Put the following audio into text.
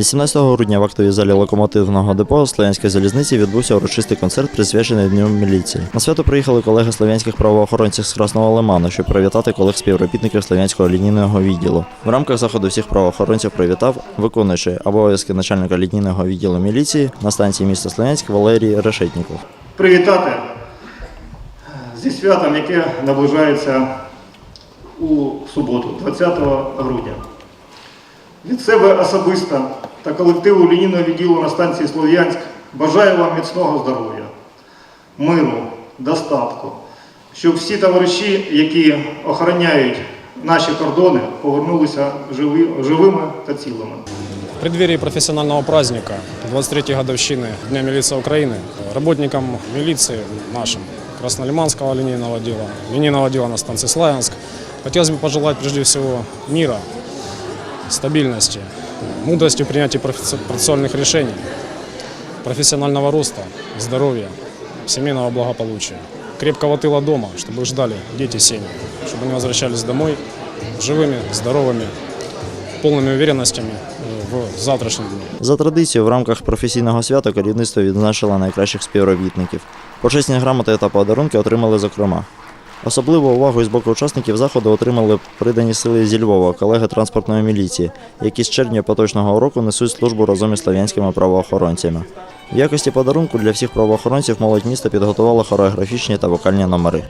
18 грудня в актовій залі локомотивного депо Слов'янської залізниці відбувся урочистий концерт, присвячений Дню міліції. На свято приїхали колеги слов'янських правоохоронців з Красного Лиману, щоб привітати колег співробітників слов'янського лінійного відділу. В рамках заходу всіх правоохоронців привітав виконуючий обов'язки начальника лінійного відділу міліції на станції міста Слов'янськ Валерій Решетніков. привітати зі святом, яке наближається у суботу, 20 грудня. Від себе особисто та колективу лінійного відділу на станції Слов'янськ бажаю вам міцного здоров'я, миру, достатку, щоб всі товариші, які охороняють наші кордони, повернулися живі, живими та цілими. В преддверии профессионального праздника 23-й годовщины Дня милиции Украины работникам милиции нашим Краснолиманского линейного дела, линейного дела на станции Славянск хотелось бы пожелать прежде всего мира, стабильности, мудрости в принятии профи- процессуальных решений, профессионального роста, здоровья, семейного благополучия, крепкого тыла дома, чтобы их ждали дети семьи, чтобы они возвращались домой живыми, здоровыми, полными уверенностями э, в завтрашнем дне. За традицією, в рамках професійного свята керівництво відзначило найкращих співробітників. Почесні грамоти та подарунки отримали зокрема. Особливу увагу з боку учасників заходу отримали придані сили зі Львова, колеги транспортної міліції, які з червня поточного року несуть службу разом із слов'янськими правоохоронцями. В якості подарунку для всіх правоохоронців молодь міста підготувала хореографічні та вокальні номери.